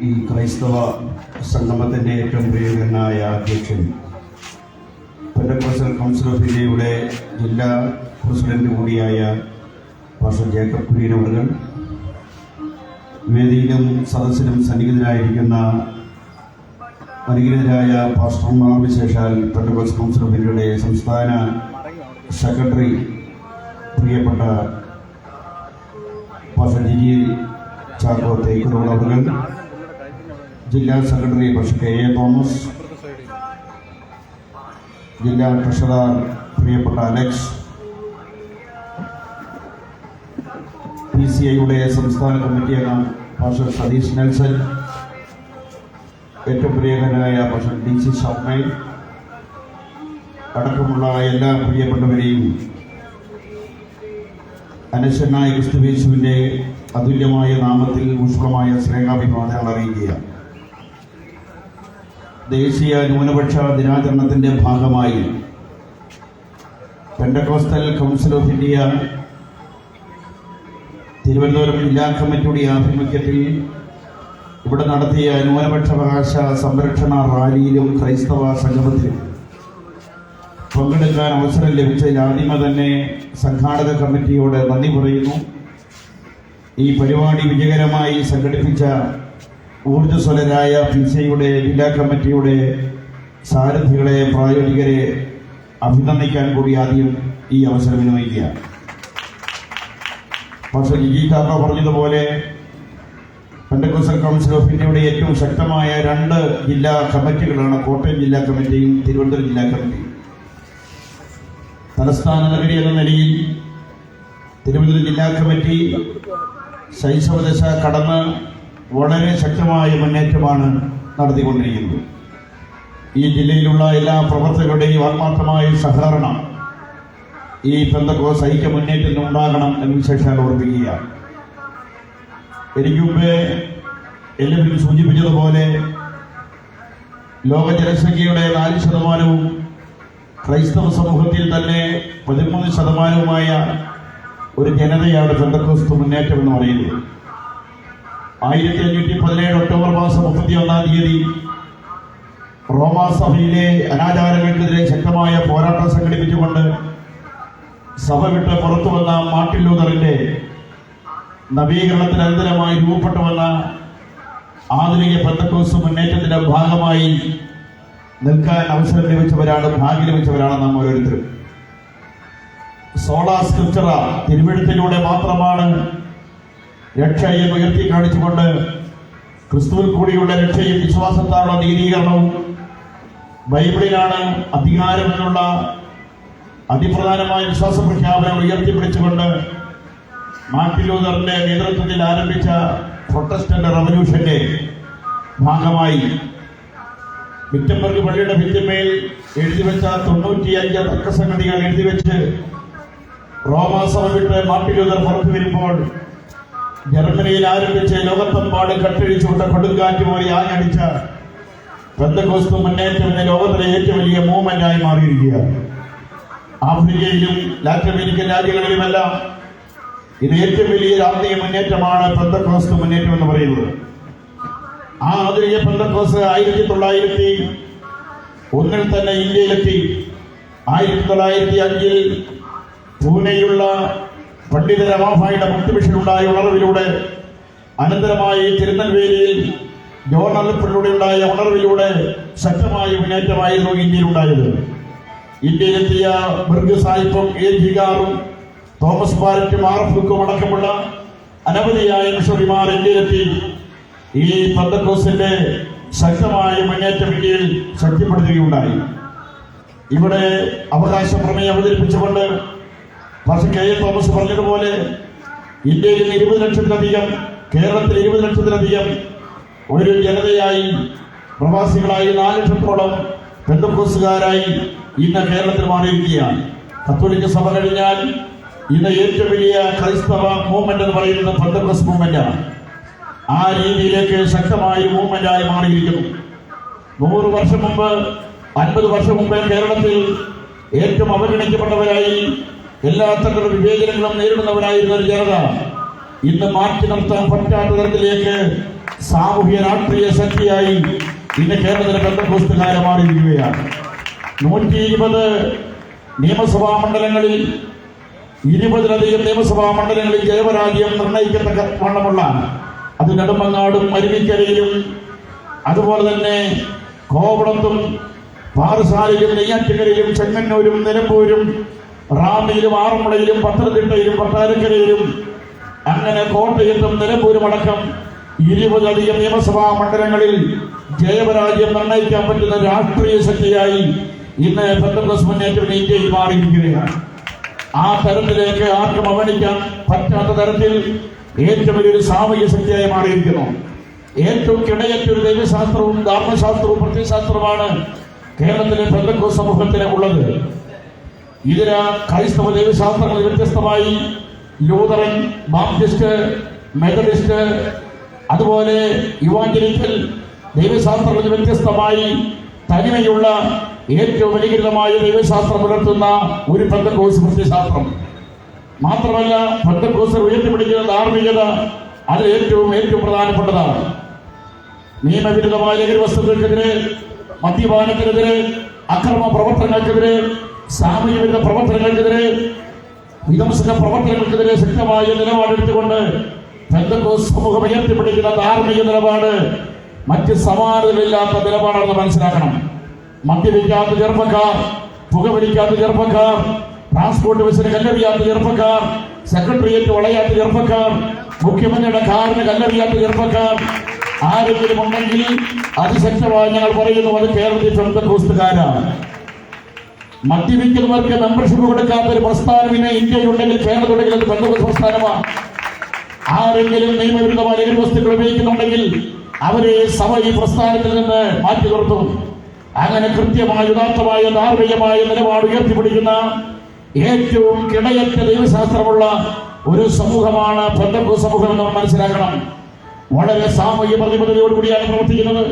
ഈ ക്രൈസ്തവ സംഗമത്തിന്റെ ഏറ്റവും പ്രിയങ്കരനായ അധ്യക്ഷൻ പെൻഡക്കോസ്റ്റൽ കൗൺസിൽ ഓഫ് ഇന്ത്യയുടെ ജില്ലാ പ്രസിഡന്റ് കൂടിയായ പാസ്റ്റർ ജേക്കബ് അവർ വേദിയിലും സദസ്സിലും സന്നിഹിതരായിരിക്കുന്ന അനുഗ്രഹരായ പാസ്റ്റർമാർ വിശേഷാൽ പെൻഡക്കോസ്റ്റൽ കൗൺസിൽ ഓഫ് ഇന്ത്യയുടെ സംസ്ഥാന സെക്രട്ടറി പ്രിയപ്പെട്ട പാസ്റ്റർ ജിജി ചാക്കോ തേക്കുറോൾ അവർ ജില്ലാ സെക്രട്ടറി പക്ഷെ കെ എ തോമസ് ജില്ലാ ട്രഷറർ പ്രിയപ്പെട്ട അലക്സ് പി സി ഐയുടെ സംസ്ഥാന കമ്മിറ്റി അംഗം പാസ്റ്റർ സതീഷ് നെൽസൺ ഏറ്റവും പ്രിയങ്കരനായ പാസ്റ്റർ ഡി സി ശർമ്മൻ അടക്കമുള്ള എല്ലാ പ്രിയപ്പെട്ടവരെയും അനശ്വനായ ക്രിസ്തുവേശുവിന്റെ അതുല്യമായ നാമത്തിൽ ഊഷ്മളമായ സ്നേഹാഭിവാദങ്ങൾ അറിയിക്കുകയാണ്. ദേശീയ ന്യൂനപക്ഷ ദിനാചരണത്തിന്റെ ഭാഗമായി Pentecostal council of India Thiruvananthapuram ജില്ലാ കമ്മിറ്റിയുടെ ആഭിമുഖ്യത്തിൽ ഇവിടെ നടത്തിയ ന്യൂനപക്ഷാവകാശ സംരക്ഷണ റാലിയിലും ക്രൈസ്തവ സംഗമത്തിലും പങ്കെടുക്കാൻ അവസരം ലഭിച്ചതിൽ ആദ്യമേ തന്നെ സംഘാടക കമ്മിറ്റിയോട് നന്ദി പറയുന്നു. ഈ പരിപാടി വിജയകരമായി സംഘടിപ്പിച്ച ഊർജസ്വലരായ ഫിൻസയുടെ ജില്ലാ കമ്മിറ്റിയുടെ സാരഥികളെ പ്രായോഗികരെ അഭിനന്ദിക്കാൻ കൂടി ആദ്യം ഈ അവസരം വിനിയോഗിക്കുകയാണ് പക്ഷേ ജിജി കാക്ക പറഞ്ഞതുപോലെ പെൻഡക്കോസൽ കൗൺസിൽ ഓഫ് ഇന്ത്യയുടെ ഏറ്റവും ശക്തമായ രണ്ട് ജില്ലാ കമ്മിറ്റികളാണ് കോട്ടയം ജില്ലാ കമ്മിറ്റിയും തിരുവനന്തപുരം ജില്ലാ കമ്മിറ്റിയും. തലസ്ഥാന നഗരി എന്ന നിലയിൽ തിരുവനന്തപുരം ജില്ലാ കമ്മിറ്റി ശൈശവദശ കടന്ന് വളരെ ശക്തമായ മുന്നേറ്റമാണ് നടത്തിക്കൊണ്ടിരിക്കുന്നത്. ഈ ജില്ലയിലുള്ള എല്ലാ പ്രവർത്തകരുടെയും ആത്മാർത്ഥമായ സഹകരണം ഈ പെന്തക്കോസ് ഐക്യ മുന്നേറ്റം ഉണ്ടാകണം എന്ന് വിശേഷാൽ ഓർപ്പിക്കുക എനിക്ക് മുമ്പേ എല്ലാവരും സൂചിപ്പിച്ചതുപോലെ ലോക ജനസംഖ്യയുടെ നാല് ശതമാനവും ക്രൈസ്തവ സമൂഹത്തിൽ തന്നെ പതിമൂന്ന് ശതമാനവുമായ ഒരു ജനതയാണ് പെന്തക്കോസ് മുന്നേറ്റം എന്ന് പറയുന്നത്. ആയിരത്തി അഞ്ഞൂറ്റി പതിനേഴ് ഒക്ടോബർ മാസം മുപ്പത്തി ഒന്നാം തീയതി റോമാ സഭയിലെ അനാചാരങ്ങൾക്കെതിരെ ശക്തമായ പോരാട്ടം സംഘടിപ്പിച്ചുകൊണ്ട് സഭ വിട്ട് പുറത്തു വന്ന മാർട്ടിൻ ലൂതറിന്റെ നവീകരണത്തിന് അനന്തരമായി രൂപപ്പെട്ടു വന്ന ആധുനിക പെന്തക്കോസ് മുന്നേറ്റത്തിന്റെ ഭാഗമായി നിൽക്കാൻ അവസരം ലഭിച്ചവരാണ് ഭാഗ്യം ലഭിച്ചവരാണ് നാം ഓരോരുത്തരും. സോളാ സ്ക്രിപ്ചറ തിരുവഴുത്തിലൂടെ മാത്രമാണ് രക്ഷയെ ഉയർത്തി കാണിച്ചുകൊണ്ട് ക്രിസ്തുവിൽ കൂടിയുള്ള രക്ഷയും വിശ്വാസത്താലുള്ള നീതീകരണവും ബൈബിളിലാണ് അധികാരമെന്നുള്ള അതിപ്രധാനമായ വിശ്വാസ പ്രഖ്യാപനം ഉയർത്തിപ്പിടിച്ചുകൊണ്ട് മാർട്ടിൻ ലൂതറിന്റെ നേതൃത്വത്തിൽ ആരംഭിച്ച പ്രൊട്ടസ്റ്റന്റ് റവല്യൂഷന്റെ ഭാഗമായി വിറ്റംബർഗ് പള്ളിയുടെ ഭിത്തിമേൽ എഴുതിവെച്ച തൊണ്ണൂറ്റിയഞ്ച് തർക്കസംഗതികൾ എഴുതിവെച്ച് റോമാസഭ വിട്ട് മാർട്ടിൻ ലൂതർ പുറത്തു വരുമ്പോൾ ജർമ്മനിയിൽ ആരംഭിച്ച് ലോകത്തെമ്പാട് കട്ടഴിച്ചുകൊണ്ട് കൊടുങ്കാറ്റ് പോലെ ആഞ്ഞടിച്ച പെന്തകോസ്തു മുന്നേറ്റം എന്ന ലോകത്തിലെ ഏറ്റവും വലിയ മൂവ്മെന്റായി മാറിയിരിക്കുകയാണ്. ആഫ്രിക്കയിലും ലാറ്റിൻ അമേരിക്കൻ രാജ്യങ്ങളിലുമെല്ലാം ഇത് ഏറ്റവും വലിയ ആത്മീയ മുന്നേറ്റമാണ് പെന്തക്കോസ്തു മുന്നേറ്റം എന്ന് പറയുന്നത്. ആ ആധുനിക പെന്തക്കോസ് ആയിരത്തി തൊള്ളായിരത്തി ഒന്നിൽ തന്നെ ഇന്ത്യയിലെത്തി. ആയിരത്തി തൊള്ളായിരത്തി അഞ്ചിൽ പൂനെയിലുള്ള പണ്ഡിത രമാഭായിയുടെ മുക്തിമിഷനുണ്ടായ ഉണർവിലൂടെ അനന്തരമായി തിരുനെൽവേലിയിൽ ജോർണലിലൂടെ ഉണ്ടായ ഉണർവിലൂടെ ശക്തമായ മുന്നേറ്റമായിരുന്നു ഇന്ത്യയിലുണ്ടായത്. ഇന്ത്യയിലെത്തിയ മൃഗ സാഹിബും എ. ജിഗാറും തോമസ് ബാരറ്റും ആർ. എഫ്. ബുക്കും അടക്കമുള്ള അനവധിയായ മിഷണറിമാർ ഇന്ത്യയിലെത്തി. ഈ പന്തക്കോസിന്റെ ശക്തമായ മുന്നേറ്റം ഇന്ത്യയിൽ ശക്തിപ്പെടുത്തുകയുണ്ടായി. ഇവിടെ അവകാശ പ്രമേയം അവതരിപ്പിച്ചുകൊണ്ട് പക്ഷെ കെ എ തോമസ് പറഞ്ഞതുപോലെ ഇന്ത്യയിൽ ഇരുപത് ലക്ഷത്തിലധികം കേരളത്തിൽ ഇരുപത് ലക്ഷത്തിലധികം ഒരു ജനതയായി പ്രവാസികളായി നാല് ലക്ഷത്തോളം ബന്ധുക്കോസുകാരായി ഇന്ന് കേരളത്തിൽ മാറിയിരിക്കുകയാണ്. കത്തോലിക്ക സഭ കഴിഞ്ഞാൽ ഇന്ന് ഏറ്റവും വലിയ ക്രൈസ്തവ മൂവ്മെന്റ് എന്ന് പറയുന്നത് ബന്ധുക്കോസ് മൂവ്മെന്റാണ്. ആ രീതിയിലേക്ക് ശക്തമായ മൂവ്മെന്റായി മാറിയിരിക്കുന്നു. നൂറ് വർഷം മുമ്പ് അൻപത് വർഷം മുമ്പ് കേരളത്തിൽ ഏറ്റവും അവഗണിക്കപ്പെട്ടവരായി എല്ലാ തരത്തിലുള്ള വിവേചനങ്ങളും നേരിടുന്നവരായിരുന്ന ഒരു ജനത ഇന്ന് മാറ്റി നിർത്താൻ പറ്റാത്ത തരത്തിലേക്ക് സാമൂഹ്യ രാഷ്ട്രീയ ശക്തിയായി ഇന്ന് കേരളത്തിലെ ബന്ധക്കോസ്തുകാരെ മാറിയിരിക്കുകയാണ്. നൂറ്റി ഇരുപത് നിയമസഭാ മണ്ഡലങ്ങളിൽ ഇരുപതിലധികം നിയമസഭാ മണ്ഡലങ്ങളിൽ ജയപരാജയം നിർണയിക്കത്തക്ക വണ്ണമുള്ള അത് നെടുമങ്ങാടും അരുവിക്കരയിലും അതുപോലെ തന്നെ കോവളത്തും പാറശാലയിലും നെയ്യാറ്റുകരയിലും ചെങ്ങന്നൂരും നിലമ്പൂരും റാന്നിയിലും ആറന്മുളയിലും പത്തനംതിട്ടയിലും കൊട്ടാരക്കരയിലും അങ്ങനെ കോട്ടയത്തും നിലമ്പൂരും അടക്കം ഇരുപതധികം നിയമസഭാ മണ്ഡലങ്ങളിൽ ജയപരാജയം നിർണയിക്കാൻ പറ്റുന്ന രാഷ്ട്രീയ ശക്തിയായി ഇന്ന് പെന്തക്കോസ് മുന്നേറ്റം ഇന്ത്യയിൽ മാറിയിരിക്കുകയാണ്. ആ തരത്തിലേക്ക് ആർക്കും അവഗണിക്കാൻ പറ്റാത്ത തരത്തിൽ ഏറ്റവും വലിയൊരു സാമൂഹ്യ ശക്തിയായി മാറിയിരിക്കുന്നു. ഏറ്റവും കിടയറ്റൊരു ദൈവശാസ്ത്രവും ധർമ്മശാസ്ത്രവും പ്രത്യശാസ്ത്രവുമാണ് കേരളത്തിലെ പെന്തക്കോ സമൂഹത്തിന് ഉള്ളത്. ഇതിന് ക്രൈസ്തവ ദൈവശാസ്ത്രങ്ങളിൽ വ്യത്യസ്തമായി ലൂതറൻ ബാപ്റ്റിസ്റ്റ് മെത്തഡിസ്റ്റ് അതുപോലെ യുവാഞ്ചലിക്കൽ ദൈവശാസ്ത്രങ്ങളിൽ വ്യത്യസ്തമായി തനിമയുള്ള ഏറ്റവും അനുകൃതമായ ദൈവശാസ്ത്രം പുലർത്തുന്ന ഒരു പെന്തക്കോസ് ഭക്തിശാസ്ത്രം മാത്രമല്ല പെന്തക്കോസ് ഉയർത്തിപ്പിടിക്കുന്ന ധാർമ്മികത അത് ഏറ്റവും ഏറ്റവും പ്രധാനപ്പെട്ടതാണ്. നിയമവിരുദ്ധമായ ലഹരി വസ്തുക്കൾക്കെതിരെ മദ്യപാനത്തിനെതിരെ അക്രമ പ്രവർത്തനങ്ങൾക്കെതിരെ സാമൂഹ്യ പ്രവർത്തനങ്ങൾക്കെതിരെ വിധംസന പ്രവർത്തനങ്ങൾക്കെതിരെ ശക്തമായ നിലപാടെടുത്തുകൊണ്ട് പെന്തക്കോസ് സമൂഹം ഉയർത്തിപ്പിടിക്കുന്ന ധാർമ്മിക നിലപാട് മറ്റ് സമാനതകളില്ലാത്ത നിലപാടാണെന്ന് മനസ്സിലാക്കണം. മദ്യപിക്കാത്ത ചെറുപ്പക്കാർ പുകവലിക്കാത്ത ചെറുപ്പക്കാർ ട്രാൻസ്പോർട്ട് ബസ്സിന് കല്ലെറിയാത്ത ചെറുപ്പക്കാർ സെക്രട്ടേറിയറ്റ് വളയാത്ത ചെറുപ്പക്കാർ മുഖ്യമന്ത്രിയുടെ കാറിന് കല്ലെറിയാത്ത ചെറുപ്പക്കാർ ആരെങ്കിലും ഉണ്ടെങ്കിൽ അതിശക്തമായി ഞങ്ങൾ പറയുന്നു അത് കേരളത്തിൽ പെന്തക്കോസ്തുകാരാണ് മദ്യപിക്കുന്നവർക്ക് മെമ്പർഷിപ്പ് കൊടുക്കാത്ത ഒരു പ്രസ്ഥാനം ഇന്ന് ഇന്ത്യയിലുണ്ടെങ്കിൽ കേരളത്തിലുണ്ടെങ്കിൽ അത് ബന്ധപ്പെട്ട പ്രസ്ഥാനമാണ്. ആരെങ്കിലും നിയമവിരുദ്ധമായ ലഹരി വസ്തുക്കൾ ഉപയോഗിക്കുന്നുണ്ടെങ്കിൽ അവരെ സഭ ഈ പ്രസ്ഥാനത്തിൽ നിന്ന് മാറ്റി നിർത്തും. അങ്ങനെ കൃത്യമായ യഥാർത്ഥമായ ധാർമ്മികമായ നിലപാട് ഉയർത്തിപ്പിടിക്കുന്ന ഏറ്റവും കിടയറ്റ ദൈവശാസ്ത്രമുള്ള ഒരു സമൂഹമാണ് ബന്ധപ്പെട്ട സമൂഹം എന്ന് മനസ്സിലാക്കണം. വളരെ സാമൂഹ്യ പ്രതിബദ്ധതയോടുകൂടിയാണ് പ്രവർത്തിക്കുന്നത്.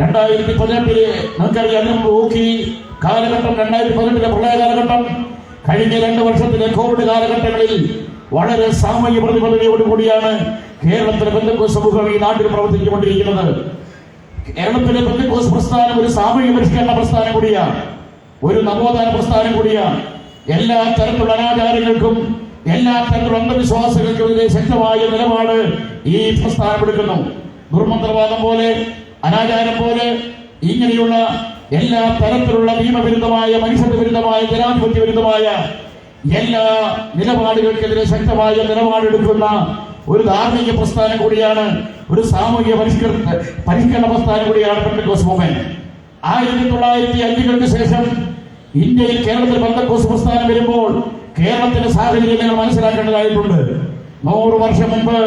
രണ്ടായിരത്തി പതിനെട്ടിൽ നമുക്കറിയാം നോക്കി കാലഘട്ടം രണ്ടായിരത്തി പതിനെട്ടിലെ പ്രളയ കാലഘട്ടം കഴിഞ്ഞ രണ്ട് വർഷത്തിലെ കോവിഡ് കാലഘട്ടങ്ങളിൽ വളരെ സാമൂഹ്യ പ്രതിബദ്ധതയോടുകൂടിയാണ് കേരളത്തിലെ ബന്ധുക്കോ സമൂഹം ഈ നാട്ടിൽ പ്രവർത്തിച്ചുകൊണ്ടിരിക്കുന്നത്. കേരളത്തിലെ ബന്ധുക്കോസ് പ്രസ്ഥാനം ഒരു സാമൂഹ്യ പരിഷ്കരണ പ്രസ്ഥാനം കൂടിയാണ് ഒരു നവോത്ഥാന പ്രസ്ഥാനം കൂടിയാണ്. എല്ലാ തരത്തിലുള്ള അനാചാരങ്ങൾക്കും എല്ലാ തരത്തിലുള്ള അന്ധവിശ്വാസങ്ങൾക്കും എതിരെ ശക്തമായ നിലപാട് ഈ പ്രസ്ഥാനം എടുക്കുന്നു. ദുർമന്ത്രവാദം പോലെ അനാചാരം പോലെ ഇങ്ങനെയുള്ള എല്ലാ തരത്തിലുള്ള നിയമവിരുദ്ധമായ മനുഷ്യത്വ വിരുദ്ധമായ ജനാധിപത്യ വിരുദ്ധമായ എല്ലാ നിലപാടുകൾക്കെതിരെ ശക്തമായ നിലപാടെടുക്കുന്ന ഒരു ധാർമ്മിക പ്രസ്ഥാനം കൂടിയാണ് ഒരു സാമൂഹിക പരിഷ്കൃത പരിഷ്കരണ പ്രസ്ഥാനം കൂടിയാണ് പെന്തക്കോസ് മൂവ്മെന്റ്. ആയിരത്തി തൊള്ളായിരത്തി അഞ്ചുകൾക്ക് ശേഷം ഇന്ത്യയിൽ കേരളത്തിൽ ബന്ധക്കോസ് പ്രസ്ഥാനം വരുമ്പോൾ കേരളത്തിന്റെ സാഹചര്യം നിങ്ങൾ മനസ്സിലാക്കേണ്ടതായിട്ടുണ്ട്. നൂറ് വർഷം മുൻപ്